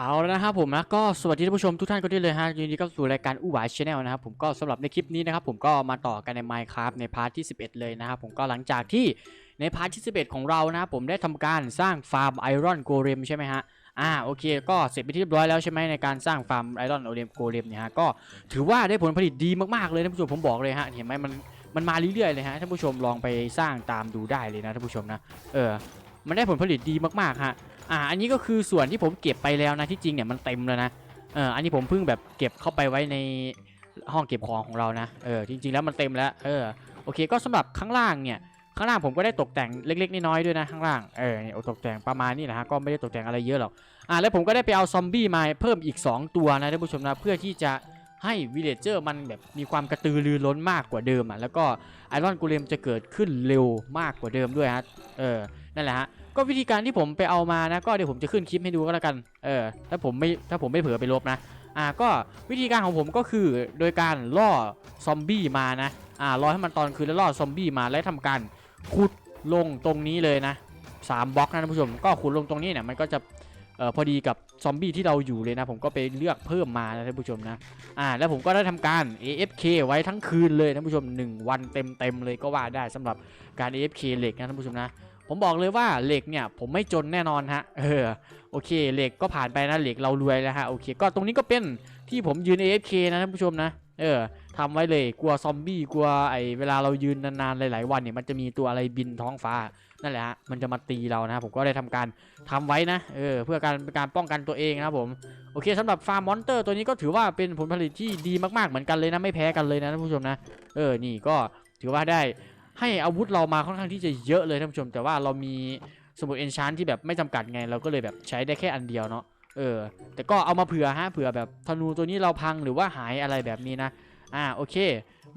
เอาแล้วนะครับผมนะก็สวัสดีท่านผู้ชมทุกท่านก็ได้เลยฮะยินดีเข้าสู่รายการอู้หวายชาแนลนะครับผมก็สำหรับในคลิปนี้นะครับผมก็มาต่อกันใน Minecraft ในพาร์ทที่ 11 เลยนะครับผมก็หลังจากที่ในพาร์ทที่ 11 ของเรานะครับผมได้ทำการสร้างฟาร์มไอรอนโกเลมใช่ไหมฮะอ่าโอเคก็เสร็จไปที่เรียบร้อยแล้วใช่ไหมในการสร้างฟาร์มไอรอนโกเลมเนี่ยฮะก็ถือว่าได้ผลผลิตดีมากๆเลยท่านผู้ชมผมบอกเลยฮะเห็นไหมมันมันมาเรื่อยๆเลยฮะท่านผู้ชมลองไปสร้างตามดูได้เลยนะท่านผู้ชมนะเออมันได้ผลผลิตดีมากๆฮะ อ่าอันนี้ก็คือส่วนที่ผมเก็บไปแล้วนะที่จริงเนี่ยมันเต็มแล้วนะเอออันนี้ผมเพิ่งแบบเก็บเข้าไปไว้ในห้องเก็บของของเรานะเออจริง ๆ แล้วมันเต็มแล้วเออโอเคก็สำหรับข้างล่างเนี่ยข้างล่างผมก็ได้ตกแต่งเล็กๆน้อยๆด้วยนะข้างล่างเออเนี่ยตกแต่งประมาณนี้นะฮะก็ไม่ได้ตกแต่งอะไรเยอะหรอกอ่าแล้วผมก็ได้ไปเอาซอมบี้มาเพิ่มอีก 2 ตัวนะท่านผู้ชมนะเพื่อที่จะให้วิลเลเจอร์มันแบบมีความกระตือรือร้นมากกว่าเดิมอะแล้วก็ไอรอนกูเลมจะเกิดขึ้นเร็วมากกว่าเดิมด้วยฮะเออนั่นแหละฮะ ก็วิธีการที่ผมไปเอามานะ ก็เดี๋ยวผมจะขึ้นคลิปให้ดูก็แล้วกัน เออ ถ้าผมไม่ถ้าผมไม่เผลอไปลบนะ อ่า ก็วิธีการของผมก็คือโดยการล่อซอมบี้มานะ อ่ารอให้มันตอนคืนแล้วล่อซอมบี้มาแล้วทำการขุดลงตรงนี้เลยนะสามบล็อกนะท่านผู้ชม ก็ขุดลงตรงนี้เนี่ยมันก็จะเอ่อพอดีกับซอมบี้ที่เราอยู่เลยนะ ผมก็ไปเลือกเพิ่มมานะท่านผู้ชมนะ อ่า แล้วผมก็ได้ทำการ AFK ไว้ทั้งคืนเลยท่านผู้ชม 1 วันเต็มๆเลยก็ว่าได้สำหรับการ AFK เหล็กนะท่านผู้ชมนะ ผมบอกเลยว่าเหล็กเนี่ยผมไม่จนแน่นอนฮะ เออโอเคเหล็กก็ผ่านไปนะเหล็กเรารวยแล้วฮะโอเค ก็ตรงนี้ก็เป็นที่ผมยืน AFK นะท่านผู้ชมนะเออทำไว้เลยกลัวซอมบี้กลัวไอเวลาเรายืนนานๆหลายๆวันเนี่ยมันจะมีตัวอะไรบินท้องฟ้านั่นแหละฮะมันจะมาตีเรานะผมก็ได้ทำการทำไว้นะเออเพื่อการเป็นการป้องกันตัวเองนะผมโอเคสำหรับฟาร์มมอนเตอร์ตัวนี้ก็ถือว่าเป็นผลผลิตที่ดีมากๆเหมือนกันเลยนะไม่แพ้กันเลยนะท่านผู้ชมนะเออนี่ก็ถือว่าได้ ให้อาวุธเรามาค่อนข้างที่จะเยอะเลยท่านผู้ชม แต่ว่าเรามีสมุดเอนชานที่แบบไม่จำกัดไงเราก็เลยแบบใช้ได้แค่อันเดียวเนาะเออ แต่ก็เอามาเผื่อฮะเผื่อแบบธนูตัวนี้เราพังหรือว่าหายอะไรแบบนี้นะ อ่าโอเค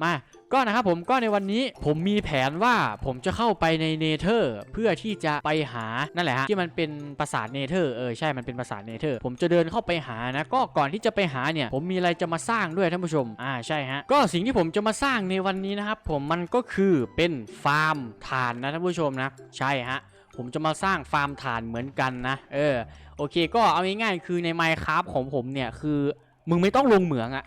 มาก็นะครับผมก็ในวันนี้ผมมีแผนว่าผมจะเข้าไปในเนเธอร์เพื่อที่จะไปหานั่นแหละฮะที่มันเป็นปราสาทเนเธอร์เออใช่มันเป็นปราสาทเนเธอร์ผมจะเดินเข้าไปหานะก็ก่อนที่จะไปหาเนี่ย ผมมีอะไรจะมาสร้างด้วยท่านผู้ชมอ่าใช่ฮะก็สิ่งที่ผมจะมาสร้างในวันนี้นะครับผมมันก็คือเป็นฟาร์มถ่านนะท่านผู้ชมนะใช่ฮะผมจะมาสร้างฟาร์มถ่านเหมือนกันนะ เออโอเค ก็เอาง่ายๆคือใน Minecraft ของผมเนี่ยคือ มึงไม่ต้องลงเหมืองอะ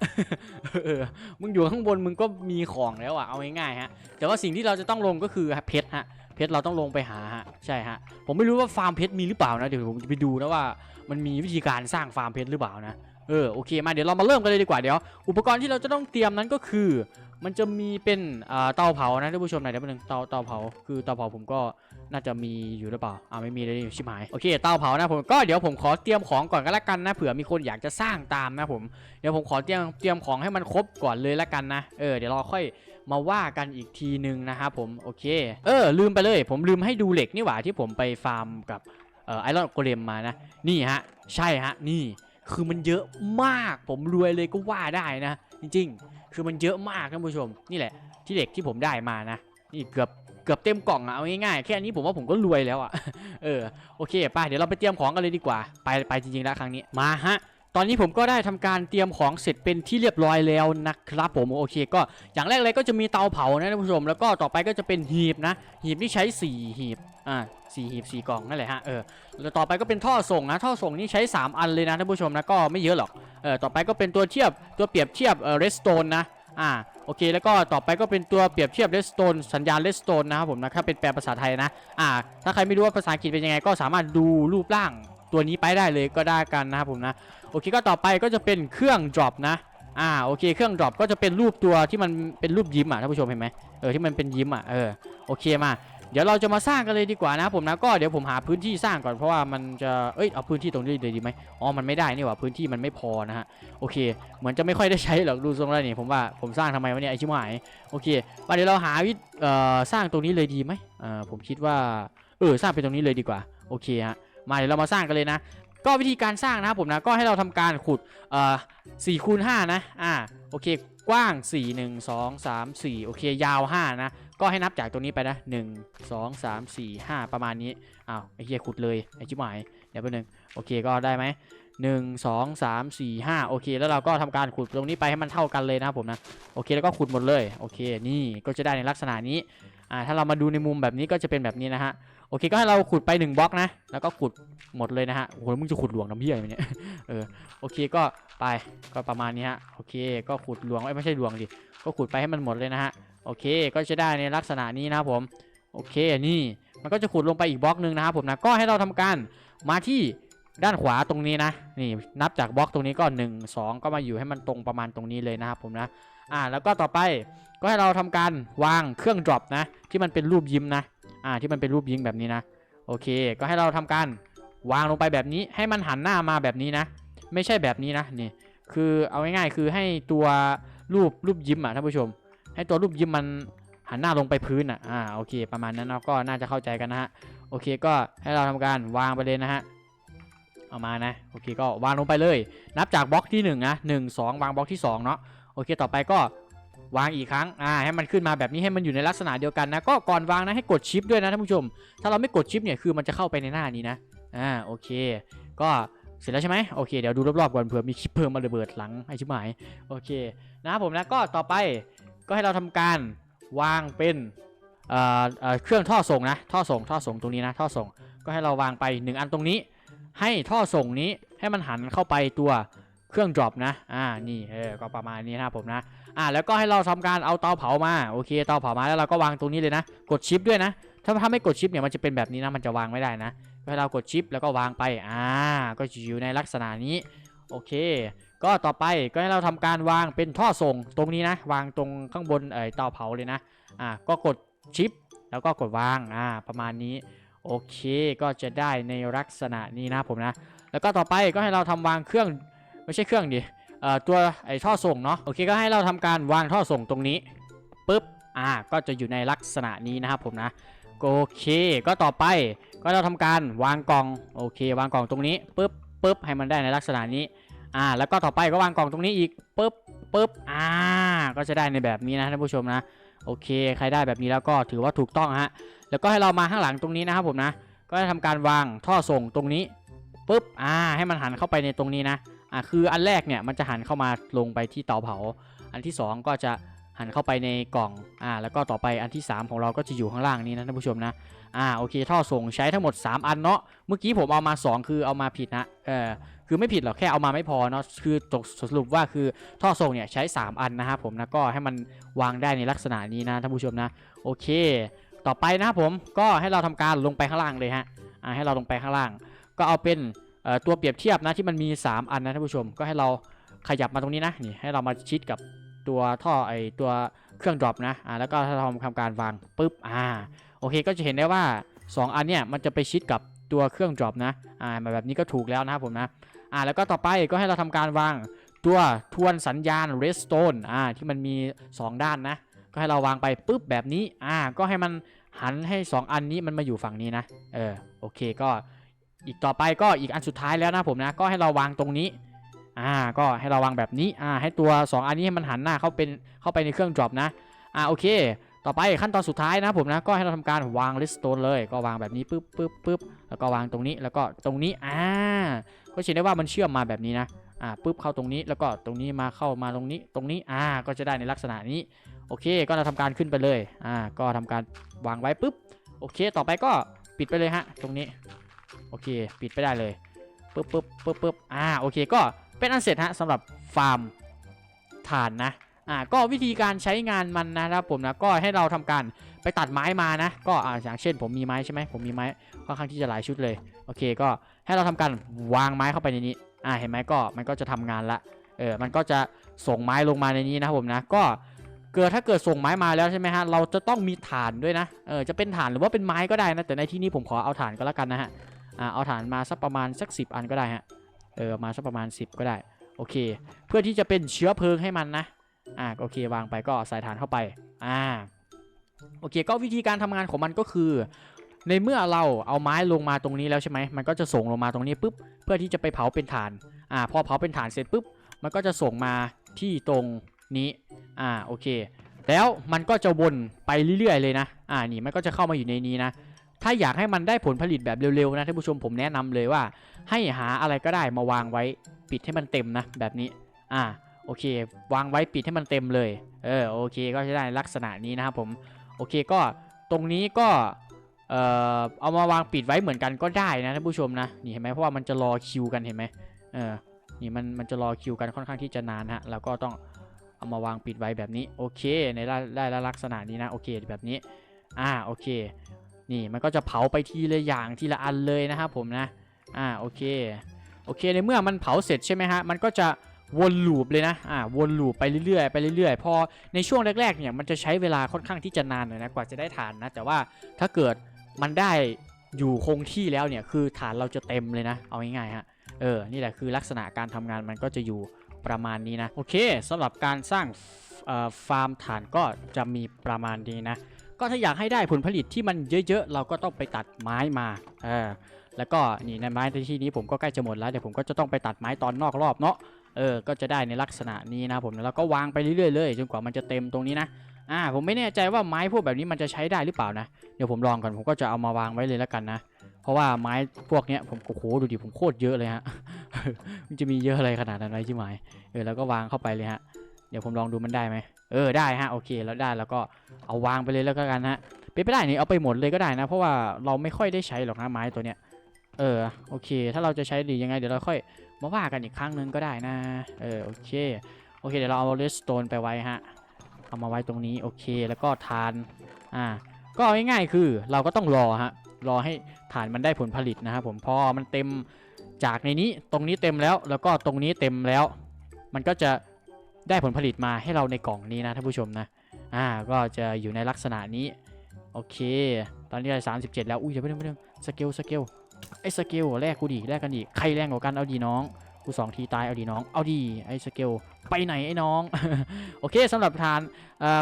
เออมึงอยู่ข้างบนมึงก็มีของแล้วอะเอาง่ายๆฮะ แต่ว่าสิ่งที่เราจะต้องลงก็คือเพชรฮะ เพชรเราต้องลงไปหาฮะ ใช่ฮะ ผมไม่รู้ว่าฟาร์มเพชรมีหรือเปล่านะ เดี๋ยวผมจะไปดูนะว่ามันมีวิธีการสร้างฟาร์มเพชรหรือเปล่านะ เออโอเคมาเดี๋ยวเรามาเริ่มกันเลยดีกว่าเดี๋ยว อุปกรณ์ที่เราจะต้องเตรียมนั้นก็คือ มันจะมีเป็นเตาเผานะท่านผู้ชมหน่อยเดี๋ยวนึงเตาเตาเผาคือเตาเผาผมก็ น่าจะมีอยู่หรือเปล่าอ่าไม่มีเลยชิบหายโอเคเตาเผานะผมก็เดี๋ยวผมขอเตรียมของก่อนก็แล้วกันนะเผื่อมีคนอยากจะสร้างตามนะผมเดี๋ยวผมขอเตรียมเตรียมของให้มันครบก่อนเลยละกันนะเออเดี๋ยวเราค่อยมาว่ากันอีกทีนึงนะครับผมโอเค เออ ลืมไปเลย ผมลืมให้ดูเหล็กนี่หว่าที่ผมไปฟาร์มกับเอ่อไอรอนโกเลมมานะนี่ฮะ ใช่ฮะนี่คือมันเยอะมากผมรวยเลยก็ว่าได้นะ จริง ๆ คือมันเยอะมากท่านผู้ชม นี่แหละที่เหล็กที่ผมได้มานะ นี่เกือบ เกือบเต็มกล่องอะเอาง่ายๆแค่นี้ผมว่าผมก็รวยแล้วอะเออโอเคไปเดี๋ยวเราไปเตรียมของกันเลยดีกว่า ไปไปจริงๆแล้วครั้งนี้มาฮะตอนนี้ผมก็ได้ทำการเตรียมของเสร็จเป็นที่เรียบร้อยแล้วนะครับผมโอเคก็อย่างแรกเลยก็จะมีเตาเผานะท่านผู้ชม แล้วก็ต่อไปก็จะเป็นหีบนะหีบที่ใช้ 4 หีบอ่าสี่หีบสี่กล่องนั่นแหละฮะเออแล้วต่อไปก็เป็นท่อส่งนะท่อส่งนี่ใช้ 3 อันเลยนะท่านผู้ชมนะก็ไม่เยอะหรอกเออต่อไปก็เป็นตัวเทียบตัวเปรียบเทียบเออเรสโตนนะอ่า โอเค แล้วก็ต่อไปก็เป็นตัวเปรียบเทียบเลสโตนสัญญาณเลสโตนนะครับผมนะถ้าเป็นแปลภาษาไทยนะอ่าถ้าใครไม่รู้ว่าภาษาอังกฤษเป็นยังไงก็สามารถดูรูปร่างตัวนี้ไปได้เลยก็ได้กันนะครับผมนะโอเคก็ต่อไปก็จะเป็นเครื่องดรอปนะอ่าโอเคเครื่องดรอปก็จะเป็นรูปตัวที่มันเป็นรูปยิ้มอะท่านผู้ชมเห็นไหมเออที่มันเป็นยิ้มอะเออโอเคมา เดี๋ยวเราจะมาสร้างกันเลยดีกว่านะผมนะก็เดี๋ยวผมหาพื้นที่สร้างก่อนเพราะว่ามันจะเอ้ยเอาพื้นที่ตรงนี้เลยดีไหมอ๋อมันไม่ได้นี่หว่าพื้นที่มันไม่พอนะฮะโอเค เหมือนจะไม่ค่อยได้ใช้หรอกดูทรงแล้วนี่ผมว่าผมสร้างทำไมวะเนี่ยไอชิบหายโอเคมาเดี๋ยวเราหาวิธีเอ่อสร้างตรงนี้เลยดีไหมเอ่อผมคิดว่าเออสร้างเป็นตรงนี้เลยดีกว่าโอเคฮะมาเดี๋ยวเรามาสร้างกันเลยนะ ก็วิธีการสร้างนะครับผมนะก็ให้เราทำการขุดเอ่อสี่คูณห้านะอ่าโอเคกว้าง 4 1 2 3 4 โอเค ยาว 5 นะ ก็ให้นับจากตรงนี้ไปนะ1 2 3 4 5ประมาณนี้อ้าวไอ้เหี้ยขุดเลยไอ้ชิบหายเดี๋ยวแป๊บนึงโอเคก็ได้ไหมหนึ่งสองสามสี่ห้าโอเค แล้วเราก็ทำการขุดตรงนี้ไปให้มันเท่ากันเลยนะครับผมนะโอเคแล้วก็ขุดหมดเลยโอเคนี่ก็จะได้ในลักษณะนี้อ่าถ้าเรามาดูในมุมแบบนี้ก็จะเป็นแบบนี้นะฮะโอเคก็ให้เราขุดไปหนึ่งบล็อกนะ แล้วก็ขุดหมดเลยนะฮะโอ้โหมึงจะขุดหลวงน้ำเบี้ยอะไรเนี่ยเออโอเคก็ไปก็ประมาณนี้ฮะโอเค ก็ขุดหลวงเอ้ไม่ใช่หลวงดิก็ขุดไปให้มันหมดเลยนะฮะ โอเคก็จะได้ในลักษณะนี้นะครับผมโอเคนี่มันก็จะขุดลงไปอีกบล็อกหนึ่งนะครับผมนะก็ให้เราทำการมาที่ด้านขวาตรงนี้นะนี่นับจากบล็อกตรงนี้ก็ 1 2 ก็มาอยู่ให้มันตรงประมาณตรงนี้เลยนะครับผมนะอ่าแล้วก็ต่อไปก็ให้เราทำการวางเครื่อง drop นะที่มันเป็นรูปยิ้มนะอ่าที่มันเป็นรูปยิ้มแบบนี้นะโอเค ก็ให้เราทำการวางลงไปแบบนี้ให้มันหันหน้ามาแบบนี้นะ ไม่ใช่แบบนี้นะนี่คือเอาง่ายๆคือให้ตัวรูปรูปยิ้มอะท่านผู้ชม ให้ตัวรูปยิ้มมันหันหน้าลงไปพื้นอะอ่าโอเค ประมาณนั้นเราก็น่าจะเข้าใจกันนะฮะโอเคก็ให้เราทำการวางไปเลยนะฮะเอามานะโอเคก็วางลงไปเลย นับจากบล็อกที่1นงนะหนึ่งสองวางบล็อกที่2เนาะโอเคต่อไปก็วางอีกครั้งอ่าให้มันขึ้นมาแบบนี้ให้มันอยู่ในลักษณะเดียวกันนะก็ก่อนวางนะให้กดชิปด้วยนะท่านผู้ชม ถ้าเราไม่กดชิปเนี่ยคือมันจะเข้าไปในหน้านี้นะอ่าโอเค ก็เสร็จแล้วใช่ไหมโอเคเดี๋ยวดูรอบๆก่อนเผื่อมีคลิปเพิ่มมาระเบิดหลังไอชิบหายโอเค นะผมนะก็ต่อไป ก็ให้เราทำการวางเป็นเเเครื่องท่อส่งนะท่อส่งท่อส่งตรงนี้นะท่อส่งก็ให้เราวางไป 1 อันตรงนี้ ให้ท่อส่งนี้ให้มันหันเข้าไปตัวเครื่อง drop นะอ่านี่เออก็ประมาณนี้นะผมนะอ่าแล้วก็ให้เราทำการเอาเตาเผามาโอเคเตาเผามาแล้วเราก็วางตรงนี้เลยนะ กดชิปด้วยนะ ถ้าถ้าไม่กดชิปเนี่ยมันจะเป็นแบบนี้นะมันจะวางไม่ได้นะให้เรากดชิปแล้วก็วางไปอ่าก็อยู่ในลักษณะนี้โอเค ก็ต่อไปก็ให้เราทำการวางเป็นท่อส่งตรงนี้นะ วางตรงข้างบนเอ่อเตาเผาเลยนะอ่าก็กดชิป แล้วก็กดวางอ่าประมาณนี้โอเคก็จะได้ในลักษณะนี้นะผมนะ แล้วก็ต่อไปก็ให้เราทำวางเครื่องไม่ใช่เครื่องดิเอ่อตัวไอ้ท่อส่งเนาะโอเคก็ให้เราทำการวางท่อส่งตรงนี้ปุ๊บอ่าก็จะอยู่ในลักษณะนี้นะครับผมนะโอเคก็ต่อไปก็เราทำการวางกล่องโอเค วางกล่องตรงนี้ปุ๊บปุ๊บให้มันได้ในลักษณะนี้ อ่า แล้วก็ต่อไปก็วางกล่องตรงนี้อีกปุ๊บปุ๊บอ่า ก็จะได้ในแบบนี้นะท่านผู้ชมนะ โอเค ใครได้แบบนี้แล้วก็ถือว่าถูกต้องฮะ แล้วก็ให้เรามาข้างหลังตรงนี้นะครับผมนะ ก็จะทำการวางท่อส่งตรงนี้ปุ๊บ อ่า ให้มันหันเข้าไปในตรงนี้นะ อ่า คืออันแรกเนี่ยมันจะหันเข้ามาลงไปที่เตาเผา อันที่สองก็จะหันเข้าไปในกล่อง อ่า แล้วก็ต่อไปอันที่สามของเราก็จะอยู่ข้างล่างนี้นะท่านผู้ชมนะ อ่า โอเค ท่อส่งใช้ทั้งหมด 3 อันเนาะ เมื่อกี้ผมเอามา 2 คือเอามาผิดนะ เออ คือไม่ผิดหรอกแค่เอามาไม่พอเนาะคือตกสรุปว่าคือท่อส่งเนี่ยใช้ 3 อันนะครับผมนะก็ให้มันวางได้ในลักษณะนี้นะท่านผู้ชมนะโอเค ต่อไปนะครับผมก็ให้เราทำการลงไปข้างล่างเลยฮะอ่าให้เราลงไปข้างล่าง ก็เอาเป็นตัวเปรียบเทียบนะที่มันมี 3 อันนะท่านผู้ชมก็ให้เราขยับมาตรงนี้นะนี่ให้เรามาชิดกับตัวท่อไอตัวเครื่อง drop นะอ่าแล้วก็ถ้าเราทำการวางปุ๊บอ่าโอเคก็จะเห็นได้ว่า 2 อันเนี่ยมันจะไปชิดกับตัวเครื่อง drop นะอ่าแบบนี้ก็ถูกแล้วนะครับผมนะ อ่าแล้วก็ต่อไปก็ให้เราทำการวางตัวทวนสัญญาณ redstone อ่าที่มันมี 2 ด้านนะ ก็ให้เราวางไปปุ๊บแบบนี้อ่าก็ให้มันหันให้ 2 อันนี้มันมาอยู่ฝั่งนี้นะเออโอเคก็อีกต่อไปก็อีกอันสุดท้ายแล้วนะผมนะก็ให้เราวางตรงนี้อ่าก็ให้เราวางแบบนี้อ่าให้ตัว 2 อันนี้ให้มันหันหน้าเข้าเป็นเข้าไปในเครื่อง drop นะอ่าโอเค ต่อไปขั้นตอนสุดท้ายนะผมนะก็ให้เราทำการวาง redstone เลย ก็วางแบบนี้ปุ๊บปุ๊บปุ๊บแล้วก็วางตรงนี้แล้วก็ตรงนี้อ่า ก็จะเห็นได้ว่ามันเชื่อมมาแบบนี้นะอ่าปุ๊บเข้าตรงนี้แล้วก็ตรงนี้มาเข้ามาตรงนี้ตรงนี้อ่าก็จะได้ในลักษณะนี้โอเค ก็เราทำการขึ้นไปเลยอ่าก็ทำการวางไว้ปุ๊บโอเค ต่อไปก็ปิดไปเลยฮะตรงนี้โอเค ปิดไปได้เลยปุ๊บปุ๊บปุ๊บปุ๊บอ่าโอเคก็เป็นอันเสร็จฮะสำหรับฟาร์มถ่านนะอ่าก็วิธีการใช้งานมันนะครับผมนะก็ให้เราทำการไปตัดไม้มานะ ก็อ่าอย่างเช่น ผมมีไม้ใช่ไหมผมมีไม้ค่อนข้างที่จะหลายชุดเลยโอเคก็ ให้เราทำการวางไม้เข้าไปในนี้ อ่าเห็นไหมก็มันก็จะทำงานละ เออ มันก็จะส่งไม้ลงมาในนี้นะครับผมนะ ก็เกิดถ้าเกิดส่งไม้มาแล้วใช่ไหมฮะ เราจะต้องมีฐานด้วยนะ เออ จะเป็นฐานหรือว่าเป็นไม้ก็ได้นะ แต่ในที่นี้ผมขอเอาฐานก็แล้วกันนะฮะ อ่า เอาฐานมาสักประมาณสัก 10 อันก็ได้ฮะ เออ มาสักประมาณ 10 ก็ได้ โอเค เพื่อที่จะเป็นเชื้อเพลิงให้มันนะ อ่า โอเค วางไปก็ใส่ฐานเข้าไป อ่า โอเค ก็วิธีการทำงานของมันก็คือ ในเมื่อเราเอาไม้ลงมาตรงนี้แล้วใช่ไหมมันก็จะส่งลงมาตรงนี้ปุ๊บเพื่อที่จะไปเผาเป็นฐานอ่าพอเผาเป็นฐานเสร็จปุ๊บมันก็จะส่งมาที่ตรงนี้อ่าโอเค แล้วมันก็จะวนไปเรื่อยๆเลยนะอ่านี่มันก็จะเข้ามาอยู่ในนี้นะถ้าอยากให้มันได้ผลผลิตแบบเร็วๆนะท่านผู้ชมผมแนะนำเลยว่า ให้หาอะไรก็ได้มาวางไว้ปิดให้มันเต็มนะแบบนี้อ่าโอเค วางไว้ปิดให้มันเต็มเลยเออโอเคก็จะได้ลักษณะนี้นะครับผมโอเคก็ตรงนี้ก็ เอ่อเอามาวางปิดไว้เหมือนกันก็ได้นะท่านผู้ชมนะนี่เห็นไหมเพราะว่ามันจะรอคิวกันเห็นไหมเออนี่มันมันจะรอคิวกันค่อนข้างที่จะนานฮะแล้วก็ต้องเอามาวางปิดไว้แบบนี้โอเคในได้ลักษณะนี้นะโอเคแบบนี้อ่าโอเค นี่มันก็จะเผาไปทีละอย่างทีละอันเลยนะครับผมนะอ่าโอเคโอเคในเมื่อมันเผาเสร็จใช่ไหมฮะมันก็จะวนลูปเลยนะ อ่า วนลูปไปเรื่อยๆ ไปเรื่อยๆ พอในช่วงแรกๆ เนี่ย มันจะใช้เวลาค่อนข้างที่จะนานหน่อยนะ กว่าจะได้ฐานนะ แต่ว่าถ้าเกิด มันได้อยู่คงที่แล้วเนี่ยคือฐานเราจะเต็มเลยนะ เอาง่ายๆฮะเออนี่แหละคือลักษณะการทำงานมันก็จะอยู่ประมาณนี้นะโอเคสำหรับการสร้างฟาร์มฐานก็จะมีประมาณนี้นะ ก็ถ้าอยากให้ได้ผลผลิตที่มันเยอะๆ เราก็ต้องไปตัดไม้มาเออแล้วก็นี่ในไม้ในที่นี้ผมก็ใกล้จะหมดแล้วเดี๋ยวผมก็จะต้องไปตัดไม้ตอนนอกรอบเนาะเออ ก็จะได้ในลักษณะนี้นะผมแล้วก็วางไปเรื่อยๆเลยจนกว่ามันจะเต็มตรงนี้นะ อ่าผมไม่แน่ใจว่าไม้พวกแบบนี้มันจะใช้ได้หรือเปล่านะเดี๋ยวผมลองก่อนผมก็จะเอามาวางไว้เลยแล้วกันนะเพราะว่าไม้พวกเนี้ยผมโอ้โหดูดิผมโคตรเยอะเลยฮะมันจะมีเยอะอะไรขนาดนั้นไว้ใช่ไหมเออแล้วก็วางเข้าไปเลยฮะเดี๋ยวผมลองดูมันได้ไหมเออได้ฮะโอเคแล้วได้แล้วก็เอาวางไปเลยแล้วกันฮะเป็นไปได้นี่เอาไปหมดเลยก็ได้นะ เพราะว่าเราไม่ค่อยได้ใช้หรอกนะไม้ตัวเนี้ยเออโอเค ถ้าเราจะใช้ดียังไงเดี๋ยวเราค่อยมาว่ากันอีกครั้งนึงก็ได้นะ เออโอเคโอเคเดี๋ยวเราเอาเลสโตนไปไว้ฮะ เอามาไว้ตรงนี้โอเคแล้วก็ทานอ่าก็ง่ายๆคือเราก็ต้องรอฮะรอให้ฐานมันได้ผลผลิตนะครับผมพอมันเต็มจากในนี้ตรงนี้เต็มแล้ว แล้วก็ตรงนี้เต็มแล้ว มันก็จะได้ผลผลิตมาให้เราในกล่องนี้นะท่านผู้ชมนะอ่าก็จะอยู่ในลักษณะนี้โอเค ตอนนี้ได้37แล้วอุ้ยเดี๋ยวไปเรื่องไปเรื่องสเกลสเกลไอ้สเกลแรกกูดิแรกกันดิใครแรงกว่ากันเอาดีน้อง กูสองทีตายเอาดีน้อง เอาดีไอ้สเกลไปไหนไอ้น้อง โอเคสำหรับฐาน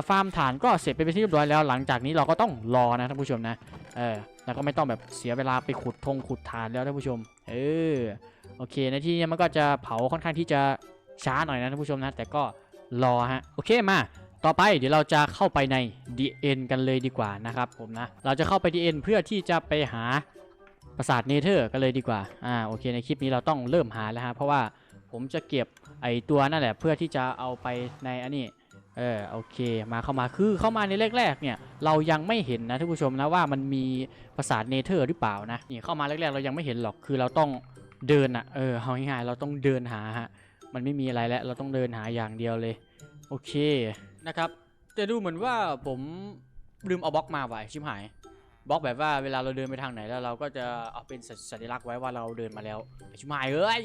ฟาร์มฐานก็เสร็จไปเป็นที่เรียบร้อยแล้ว หลังจากนี้เราก็ต้องรอนะท่านผู้ชมนะเออแล้วก็ไม่ต้องแบบเสียเวลาไปขุดทงขุดฐานแล้วท่านผู้ชม เออโอเค ในที่นี้มันก็จะเผาค่อนข้างที่จะช้าหน่อยนะท่านผู้ชมนะ แต่ก็รอฮะโอเคมาต่อไปเดี๋ยวเราจะเข้าไปใน DN กันเลยดีกว่านะครับผมนะ เราจะเข้าไป DN เพื่อที่จะไปหา ปราสาทเนเธอร์กันเลยดีกว่า อ่า โอเค ในคลิปนี้เราต้องเริ่มหาแล้วฮะ เพราะว่าผมจะเก็บไอตัวนั่นแหละ เพื่อที่จะเอาไปในอันนี้ เออ โอเค มาเข้ามา คือเข้ามาในแรกๆเนี่ย เรายังไม่เห็นนะท่านผู้ชมนะว่ามันมีปราสาทเนเธอร์หรือเปล่านะ นี่เข้ามาแรกๆ เรายังไม่เห็นหรอก คือเราต้องเดินอะเออ เอาง่ายๆ เราต้องเดินหาฮะ มันไม่มีอะไรแล้ว เราต้องเดินหาอย่างเดียวเลย โอเค นะครับ แต่ดูเหมือนว่าผมลืมเอาบล็อกมาไว้ชิบหาย บล็อกแบบว่าเวลาเราเดินไปทางไหนแล้วเราก็จะเอาเป็นสัญลักษณ์ไว้ว่าเราเดินมาแล้วชิบหายเอ้ย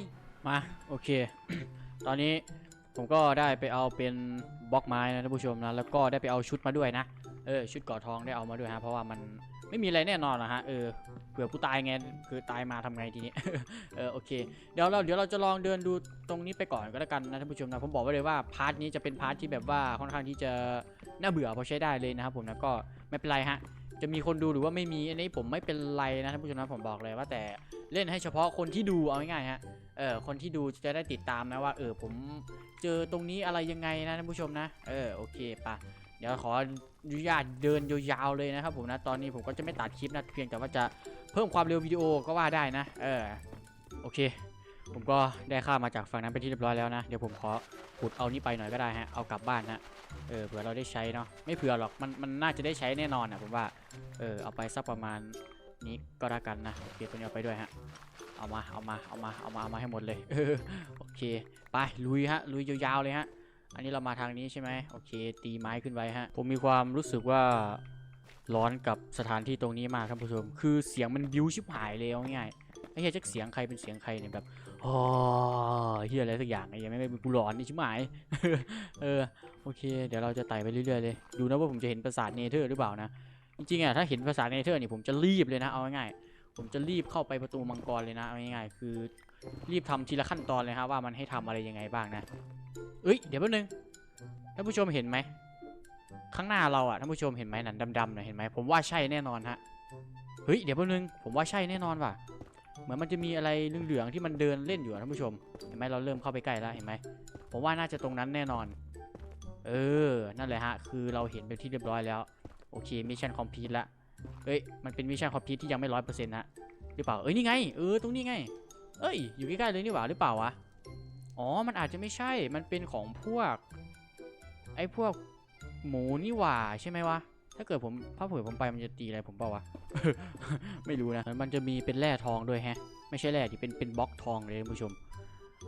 มาโอเค ตอนนี้ผมก็ได้ไปเอาเป็นบล็อกไม้นะท่านผู้ชมนะแล้วก็ได้ไปเอาชุดมาด้วยนะเออชุดกราะทองได้เอามาด้วยฮะเพราะว่ามันไม่มีอะไรแน่นอนนะฮะเออเผื่อกูตายไงคือตายมาทำไงทีนี้เออโอเคเดี๋ยวเราเดี๋ยวเราจะลองเดินดูตรงนี้ไปก่อนก็แล้วกันนะท่านผู้ชมนะผมบอกไว้เลยว่าพาร์ทนี้จะเป็นพาร์ทที่แบบว่าค่อนข้างที่จะน่าเบื่อพอใช้ได้เลยนะครับผมนะก็ไม่เป็นไรฮะ จะมีคนดูหรือว่าไม่มีอันนี้ผมไม่เป็นไรนะท่านผู้ชมนะผมบอกเลยว่าแต่เล่นให้เฉพาะคนที่ดูเอาง่ายๆฮะเออคนที่ดูจะได้ติดตามนะว่า เออผมเจอตรงนี้อะไรยังไงนะท่านผู้ชมนะเออโอเคปะเดี๋ยวขออนุญาตเดินยาวๆเลยนะครับผมนะตอนนี้ผมก็จะไม่ตัดคลิปนะเพียงแต่ว่าจะเพิ่มความเร็ววิดีโอก็ว่าได้นะ เออโอเค ผมก็ได้ข้ามาจากฝั่งนั้นไปที่เรียบร้อยแล้วนะ เดี๋ยวผมขอขุดเอานี่ไปหน่อยก็ได้ฮะ เอากลับบ้านฮะเออเผื่อเราได้ใช้เนาะ ไม่เผื่อหรอก มันมันน่าจะได้ใช้แน่นอนนะผมว่า เออเอาไปสักประมาณนี้ก็แล้วกันนะโอเคตัวนี้เอาไปด้วยฮะ เอามา เอามา เอามา เอามา เอามาให้หมดเลย เออโอเค ไปลุยฮะ ลุยยาวๆเลยฮะ อันนี้เรามาทางนี้ใช่ไหมโอเค ตีไม้ขึ้นไว้ฮะ ผมมีความรู้สึกว่าร้อนกับสถานที่ตรงนี้มากท่านผู้ชม คือเสียงมันบิ้วชิบหายเลยเอาง่ายๆไม่ใช่จักเสียงใครเป็นเสียงใครเนี่ยแบบ โอ้เฮียอะไรสักอย่างไอ้ยังไม่ไม่กูร้อนนี่ชิบหายเออโอเค เดี๋ยวเราจะไต่ไปเรื่อยๆเลยดูนะว่าผมจะเห็นปราสาทเนเธอร์หรือเปล่านะจริงๆอะถ้าเห็นปราสาทเนเธอร์นี่ผมจะรีบเลยนะเอาง่ายๆผมจะรีบเข้าไปประตูมังกรเลยนะเอาง่ายๆคือ รีบทำทีละขั้นตอนเลยครับว่ามันให้ทำอะไรยังไงบ้างนะเอ้ยเดี๋ยวแป๊บนึงท่านผู้ชมเห็นไหมข้างหน้าเราอะท่านผู้ชมเห็นไหมนั่นดำๆน่ะเห็นไหมผมว่าใช่แน่นอนฮะเฮ้ยเดี๋ยวแป๊บนึงผมว่าใช่แน่นอนว่ะ เหมือนมันจะมีอะไรเหลืองๆที่มันเดินเล่นอยู่ท่านผู้ชม เห็นไหมเราเริ่มเข้าไปใกล้แล้วเห็นไหมผมว่าน่าจะตรงนั้นแน่นอน เออ นั่นแหละฮะ คือเราเห็นเป็นที่เรียบร้อยแล้ว โอเค มิชชั่นคอมพลีทละเอ้ย มันเป็นมิชชั่นคอมพลีทที่ยังไม่ร้อยเปอร์เซ็นต์นะหรือเปล่า เอ้ย นี่ไง เออ ตรงนี้ไง เอ้ย อยู่ใกล้ๆเลยนี่หว่าหรือเปล่าวะ อ๋อ มันอาจจะไม่ใช่ มันเป็นของพวก ไอ้พวกหมูนี่หว่าใช่ไหมวะ ถ้าเกิดผมถ้าเผื่อผมไปมันจะตีอะไรผมเปล่าวะ ไม่รู้นะ มันจะมีเป็นแร่ทองด้วยแฮะ ไม่ใช่แร่ที่เป็นเป็นบล็อกทองเลยท่านผู้ชม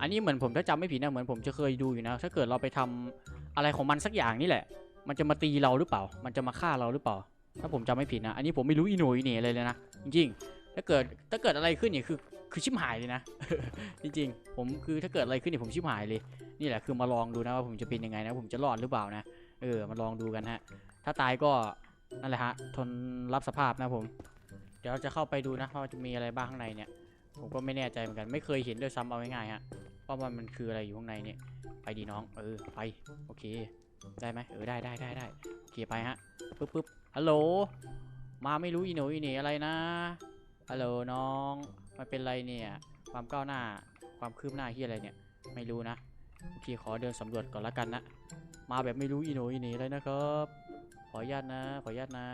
อันนี้เหมือนผมถ้าจำไม่ผิดนะเหมือนผมจะเคยดูอยู่นะ ถ้าเกิดเราไปทำอะไรของมันสักอย่างนี่แหละ มันจะมาตีเราหรือเปล่า มันจะมาฆ่าเราหรือเปล่า ถ้าผมจำไม่ผิดนะ อันนี้ผมไม่รู้อีโนอีเหน่เลยเลยนะ จริงๆ ถ้าเกิดถ้าเกิดอะไรขึ้นเนี่ยคือคือชิบหายเลยนะ จริงๆ ผมคือถ้าเกิดอะไรขึ้นเนี่ยผมชิบหายเลย นี่แหละคือมาลองดูนะว่าผมจะเป็นยังไงนะ ผมจะรอดหรือเปล่านะ เออมาลองดูกันฮะ ถ้าตายก็นั่นแหละฮะ ทนรับสภาพนะผม เดี๋ยวเราจะเข้าไปดูนะว่าจะมีอะไรบ้างข้างในเนี่ย ผมก็ไม่แน่ใจเหมือนกัน ไม่เคยเห็นด้วยซ้ำเอาง่ายๆฮะว่ามันมันคืออะไรอยู่ข้างในเนี่ย ไปดีน้อง เออ ไป โอเค ได้ไหมเออ ได้ได้ได้ได้โอเคไปฮะ ปึ๊บปึ๊บฮัลโหล มาไม่รู้อีโหนอีเหนอะไรนะ ฮัลโหลน้อง มันเป็นไรเนี่ย ความก้าวหน้า ความคืบหน้าที่อะไรเนี่ย ไม่รู้นะ โอเค ขอเดินสำรวจก่อนละกันนะ มาแบบไม่รู้อีโหนอีเหนเลยนะครับ ขออนุญาตนะ ขออนุญาตนะ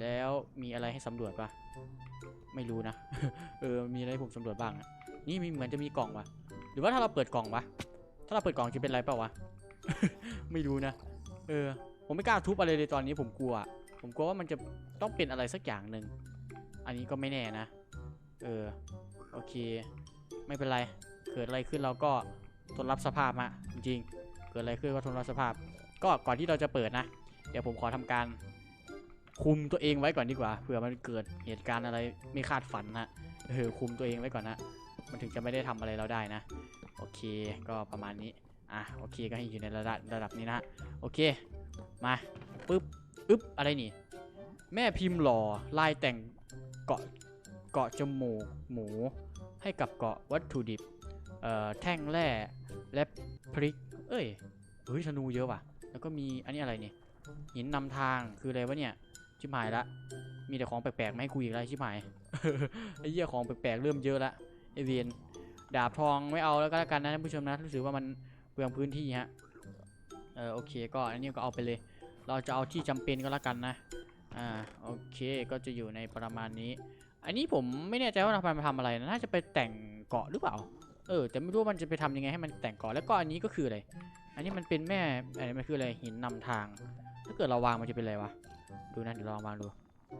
แล้วมีอะไรให้สำรวจปะไม่รู้นะ เออ มีอะไรผมสำรวจบ้างอะนี่มีเหมือนจะมีกล่องปะหรือว่าถ้าเราเปิดกล่องปะถ้าเราเปิดกล่องจะเป็นไรเปล่าวะ ไม่รู้นะ เออ ผมไม่กล้าทุบอะไรเลยตอนนี้ผมกลัว ผมกลัวว่ามันจะต้องเป็นอะไรสักอย่างหนึ่ง อันนี้ก็ไม่แน่นะ เออ โอเค ไม่เป็นไร เกิดอะไรขึ้นเราก็ทนรับสภาพฮะจริง เกิดอะไรขึ้นก็ทนรับสภาพ ก็ก่อนที่เราจะเปิดนะ เดี๋ยวผมขอทำการคุมตัวเองไว้ก่อนดีกว่าเผื่อมันเกิดเหตุการณ์อะไรไม่คาดฝันนะเออคุมตัวเองไว้ก่อนนะมันถึงจะไม่ได้ทำอะไรเราได้นะ โอเคก็ประมาณนี้อะโอเคก็ให้อยู่ในระดับระดับนี้นะโอเคมาปึ๊บอึ๊บอะไรนี่ แม่พิมพ์หล่อลายแต่งเกาะเกาะจมูกหมู ให้กับเกาะวัตถุดิบเอ่อแท่งแร่และพริก เอ้ยเฮ้ยธนูเยอะว่ะ แล้วก็มีอันนี้อะไรนี่ หินนำทางคืออะไรวะเนี่ย ชิบหายละ มีแต่ของแปลกๆไมาให้กูอีกแล้วชิบหายไอ้เหี้ยของแปลกๆเริ่มเยอะละไอเวียนดาบทองไม่เอาแล้วก็แล้วกันนะท่านผู้ชมนะรู้สึกว่ามันเปลืองพื้นที่ฮะเออโอเคก็อันนี้ก็เอาไปเลย เราจะเอาที่จำเป็นก็แล้วกันนะอ่าโอเคก็จะอยู่ในประมาณนี้ อันนี้ผมไม่แน่ใจว่าเราไปทำอะไรนะน่าจะไปแต่งเกาะหรือเปล่า เออแต่ไม่รู้มันจะไปทำยังไงให้มันแต่งเกาะแล้วก็อันนี้ก็คืออะไรอันนี้มันเป็นแม่อะไรมันคืออะไรหินนำทาง ถ้าเกิดเราวางมันจะเป็นอะไรวะ ดูนะเดี๋ยวลองวางดู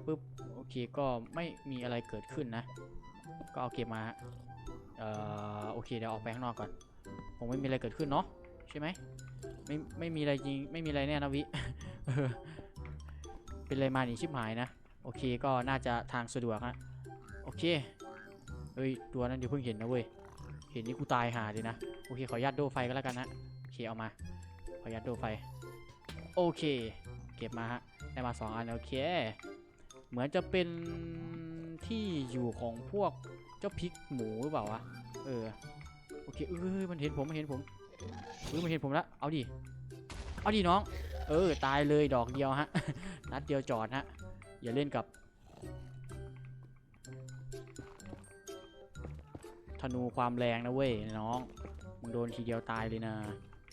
ปุ๊บโอเคก็ไม่มีอะไรเกิดขึ้นนะ ก็เอาเก็บมาฮะเอ่อโอเคเดี๋ยวออกไปข้างนอกก่อนคงไม่มีอะไรเกิดขึ้นเนาะใช่ไหมไม่ไม่มีอะไรจริงไม่มีอะไรแน่นะวิเป็นอะไรมาหนีชิบหายนะโอเคก็น่าจะทางสะดวกฮะโอเคเฮ้ยตัวนั้นเดี๋ยวเพิ่งเห็นนะเว้ยเห็นนี่กูตายหาเลยนะโอเคขออนุญาตโดไฟก็แล้วกันนะโอเคเอามาขออนุญาตโดไฟ โอเค เก็บมาฮะ ได้มาสองอัน โอเค เหมือนจะเป็นที่อยู่ของพวกเจ้าพริกหมูหรือเปล่าวะ เออ โอเค เอ้ยมันเห็นผม มันเห็นผมเฮ้ยมันเห็นผมแล้วเอาดิ เอาดิน้อง เออ ตายเลยดอกเดียวฮะ นัดเดียวจอดฮะ อย่าเล่นกับ ธนูความแรงนะเว้ยน้อง มึงโดนทีเดียวตายเลยนะ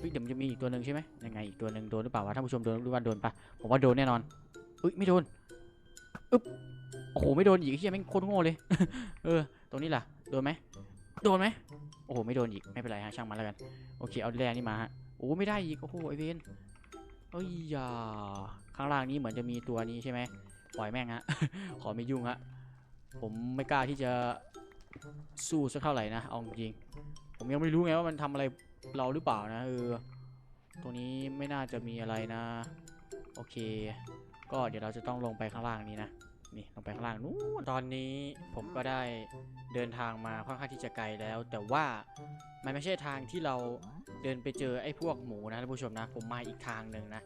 เฮ้ยเดี๋ยวมันจะมีอีกตัวหนึ่งใช่ไหมยังไงอีกตัวหนึ่งโดนหรือเปล่าวะท่านผู้ชมโดนหรือว่าโดนปะผมว่าโดนแน่นอนอุ้ยไม่โดนอึ๊บโอ้โหไม่โดนอีกเฮียแม่งโคตรโง่เลย เออ ตรงนี้ล่ะโดนไหมโดนไหมโอ้โหไม่โดนอีกไม่เป็นไรฮะช่างมันแล้วกันโอเคเอาแร่นี่มาฮะโอ้ไม่ได้อีกโอ้โหไอเวนเอ้ยอย่าข้างล่างนี้เหมือนจะมีตัวนี้ใช่ไหมปล่อยแม่งฮะขอไม่ยุ่งฮะผมไม่กล้าที่จะสู้สักเท่าไหร่นะเอาจริงผมยังไม่รู้ไงว่ามันทำอะไร เราหรือเปล่านะเออตรงนี้ไม่น่าจะมีอะไรนะ โอเค ก็เดี๋ยวเราจะต้องลงไปข้างล่างนี้นะนี่ลงไปข้างล่างนู้นตอนนี้ผมก็ได้เดินทางมาค่อนข้างที่จะไกลแล้ว แต่ว่ามันไม่ใช่ทางที่เราเดินไปเจอไอ้พวกหมูนะท่านผู้ชมนะ ผมมาอีกทางหนึ่งนะ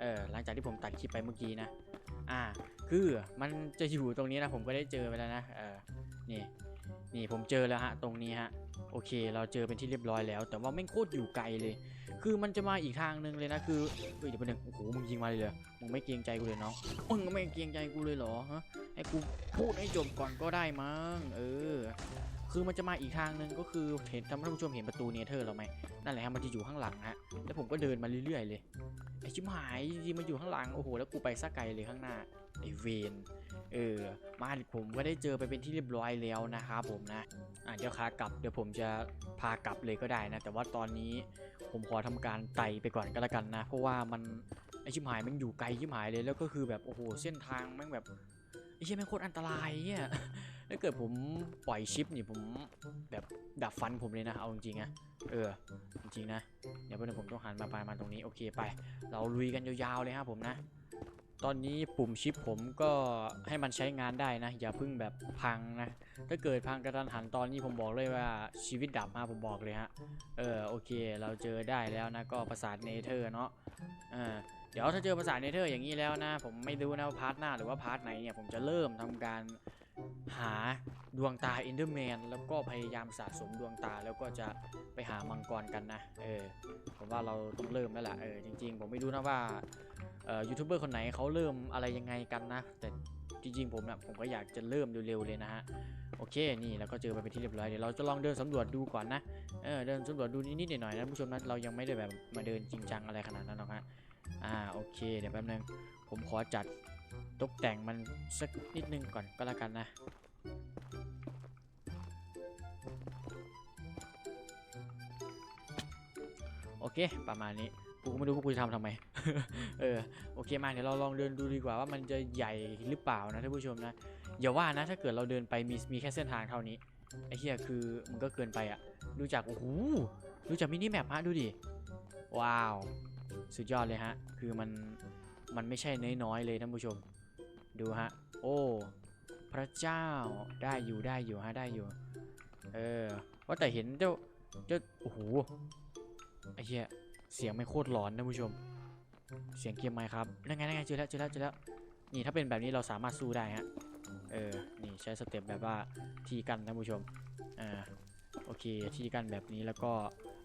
เออหลังจากที่ผมตัดคลิปไปเมื่อกี้นะอ่าคือมันจะอยู่ตรงนี้นะผมก็ได้เจอไปแล้วนะเออนี่นี่ผมเจอแล้วฮะตรงนี้ฮะ โอเค เราเจอเป็นที่เรียบร้อยแล้ว แต่ว่าแม่งโคตรอยู่ไกลเลย คือมันจะมาอีกทางหนึ่งเลยนะ คือเฮ้ยเดี๋ยวไปหนึ่งโอ้โห มึงยิงมาเลยเหรอ มึงไม่เกรงใจกูเลยเนาะมึงไม่เกรงใจกูเลยเหรอฮะให้กูพูดให้จบก่อนก็ได้มั้ง เออ คือมันจะมาอีกทางหนึ่งก็คือเห็นท่านผู้ชมเห็นประตูเนเธอร์เราไหมนั่นแหละฮะ มันจะอยู่ข้างหลังฮะ แล้วผมก็เดินมาเรื่อยๆเลยไอชิบหายจริงๆมันอยู่ข้างหลังโอ้โหแล้วกูไปซะไกลเลยข้างหน้าไอเวนเออมาผมก็ได้เจอไปเป็นที่เรียบร้อยแล้วนะครับผมนะอะเดี๋ยวขากลับเดี๋ยวผมจะพากลับเลยก็ได้นะ แต่ว่าตอนนี้ผมขอทำการไต่ไปก่อนก็แล้วกันนะ เพราะว่ามันไอชิบหายมันอยู่ไกลชิบหายเลยแล้วก็คือแบบโอ้โหเส้นทางแม่งแบบไอเชี่ยแม่งโคตรอันตรายเนี่ย ถ้าเกิดผมปล่อยชิปนี่ผมแบบดับฟันผมเลยนะเอาจริงๆนะเออจริงๆนะเดี๋ยวเพื่อนผมต้องหันมาประมาณตรงนี้โอเคไป เราลุยกันยาวๆเลยครับผมนะตอนนี้ปุ่มชิปผมก็ให้มันใช้งานได้นะ อย่าเพิ่งแบบพังนะ ถ้าเกิดพังกระทันหันตอนนี้ผมบอกเลยว่าชีวิตดับฮะผมบอกเลยฮะ เออโอเคเราเจอได้แล้วนะก็ประสาทเนเธอร์เนาะเออเดี๋ยวถ้าเจอประสาทเนเธอร์อย่างนี้แล้วนะ ผมไม่รู้นะพาร์ทหน้าหรือว่าพาร์ทไหนเนี่ยผมจะเริ่มทำการ หาดวงตาเอนเดอร์แมนแล้วก็พยายามสะสมดวงตาแล้วก็จะไปหามังกรกันนะ เออ ผมว่าเราต้องเริ่มแล้วล่ะ เออ จริง ๆ ผมไม่รู้นะว่าเอ่อยูทูบเบอร์คนไหนเขาเริ่มอะไรยังไงกันนะ แต่จริง ๆ ผมนะผมก็อยากจะเริ่มเร็วๆเลยนะฮะ โอเค นี่เราก็เจอไปเป็นที่เรียบร้อย เดี๋ยวเราจะลองเดินสำรวจดูก่อนนะ เออ เดินสำรวจดูนิดๆหน่อยๆนะผู้ชมนะ เรายังไม่ได้แบบมาเดินจริงจังอะไรขนาดนั้นหรอกฮะ อ่า โอเค เดี๋ยวแป๊บนึง ผมขอจัด ตกแต่งมันสักนิดนึงก่อนก็แล้วกันนะโอเค ประมาณนี้กูก็ไม่รู้ว่ากูจะทำทำไม เออ โอเค มา เดี๋ยวเราลองเดินดูดีกว่าว่ามันจะใหญ่หรือเปล่านะท่านผู้ชมนะ อย่าว่านะ ถ้าเกิดเราเดินไปมีมีแค่เส้นทางเท่านี้ ไอ้เหี้ยคือมันก็เกินไปอะดูจาก โอ้โห ดูจากมินิแมปฮะ ดูดิ ว้าว สุดยอดเลยฮะ คือมัน มันไม่ใช่น้อยๆเลยท่านผู้ชม ดูฮะ โอ้ พระเจ้าได้อยู่ได้อยู่ฮะได้อยู่ เออว่าแต่เห็นเจ้าเจ้าโอ้โหไอ้เหี้ยเสียงไม่โคตรหลอนนะผู้ชม เสียงเกมไหมครับนั่นไงนั่นไงเจอแล้วเจอแล้วเจอแล้วนี่ถ้าเป็นแบบนี้เราสามารถสู้ได้ฮะเออนี่ใช้สเต็ปแบบว่าทีกันนะผู้ชมอ่าโอเคทีกันแบบนี้แล้วก็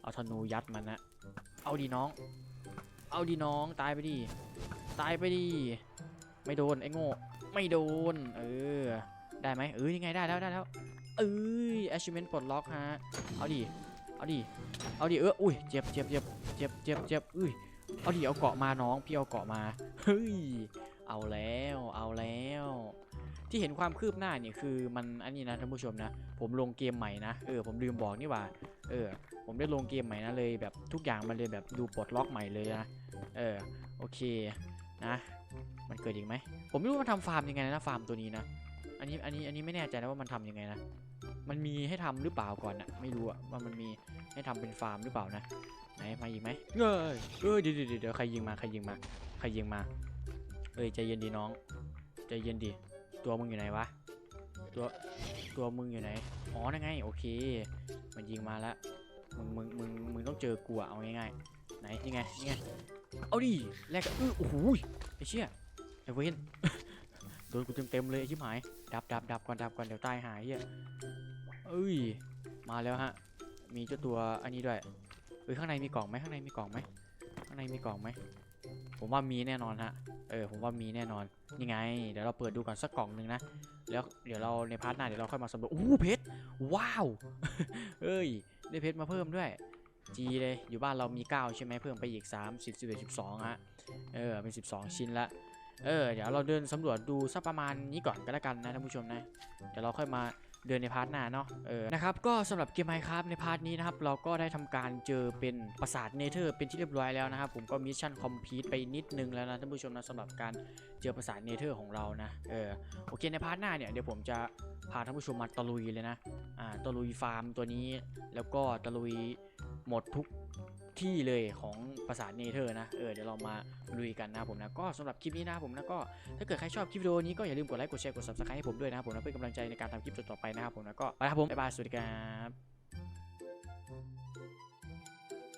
เอาธนูยัดมันนะเอาดีน้อง เอาดีน้องตายไปดิ ตายไปดิไม่โดนไอ้โง่ไม่โดน เออ ได้ไหมเออยังไงได้แล้วได้แล้วเอ้ย achievement ปลดล็อกฮะเอาดิเอาดิเอาดิเอออุ้ยเจ็บเจ็บเจ็บเจ็บเจ็บเจ็บอุ้ยเอาดิเอาเกาะมาน้องพี่เอาเกาะมาเฮ้ยเอาแล้วเอาแล้ว ที่เห็นความคืบหน้าเนี่ยคือมันอันนี้นะท่านผู้ชมนะ ผมลงเกมใหม่นะเออผมลืมบอกนี่ว่า เออ ผมได้ลงเกมใหม่นะเลยแบบทุกอย่างมันเลยแบบดูปลดล็อกใหม่เลยนะเออโอเค นะ มันเกิดอีกไหม ผมไม่รู้ว่ามันทำฟาร์มยังไงนะฟาร์มตัวนี้นะ อันนี้อันนี้อันนี้ไม่แน่ใจนะว่ามันทำยังไงนะ มันมีให้ทำหรือเปล่าก่อนนะไม่รู้อะว่ามันมีให้ทำเป็นฟาร์มหรือเปล่านะ ไหนมาอีกไหมเอ้ยเอ้ยเดี๋ยวเดี๋ยวเดี๋ยวใครยิงมาใครยิงมาใครยิงมา เอ้ยใจเย็นดีน้องใจเย็นดี ตัวมึงอยู่ไหนวะ ตัวตัวมึงอยู่ไหน อ๋อนั่นไงโอเค มันยิงมาแล้วมึงมึงมึงมึงต้องเจอกูอะเอาง่ายๆไหนนี่ไงนี่ไง เอาดิแลกเออโอ้โหไอ้เชี่ยไอ้เวนโดนกูเต็มเต็มเลยไอ้ชิบหายดับดับดับก่อนดับก่อนเดี๋ยวตายหายเฮียเอ้ยมาแล้วฮะ มีเจ้าตัวอันนี้ด้วยเอ้ยข้างในมีกล่องไหมข้างในมีกล่องไหมข้างในมีกล่องไหมผมว่ามีแน่นอนฮะเออผมว่ามีแน่นอนนี่ไง เดี๋ยวเราเปิดดูก่อนสักกล่องหนึ่งนะแล้วเดี๋ยวเราในพาร์ทหน้าเดี๋ยวเราค่อยมาสำรวจอู้เพชรว้าวเอ้ยได้เพชรมาเพิ่มด้วย จีเลยอยู่บ้านเรามี 9 ใช่ไหมเพิ่มไปอีก 3 10 11 12ฮะเออเป็น 12 ชิ้นละเออเดี๋ยวเราเดินสำรวจดูสักประมาณนี้ก่อนก็แล้วกันนะท่านผู้ชมนะเดี๋ยวเราค่อยมา เดินในพาร์ทหน้าเนาะเออนะครับก็สำหรับเกมไมครับในพาร์ทนี้นะครับ เราก็ได้ทำการเจอเป็นปราสาทเนเธอร์เป็นที่เรียบร้อยแล้วนะครับ ผมก็มิชชั่นคอมพลีทไปนิดนึงแล้วนะท่านผู้ชมนะสำหรับการเจอปราสาทเนเธอร์ของเรานะเออโอเคในพาร์ทหน้าเนี่ยเดี๋ยวผมจะพาท่านผู้ชมมาตะลุยเลยนะอ่าตะลุยฟาร์มตัวนี้ แล้วก็ตะลุยหมดทุก ที่เลยของปราสาทเนเธอร์นะ เออเดี๋ยวเรามาลุยกันนะผมนะก็สำหรับคลิปนี้นะผมนะก็ถ้าเกิดใครชอบคลิปวิดีโอนี้ก็อย่าลืมกดไลค์กดแชร์กดซับสไครต์ให้ผมด้วยนะผมนะเพื่อกำลังใจในการทำคลิปต่อๆไปนะครับผมนะก็ไปครับผมบ๊ายบายสวัสดีครับ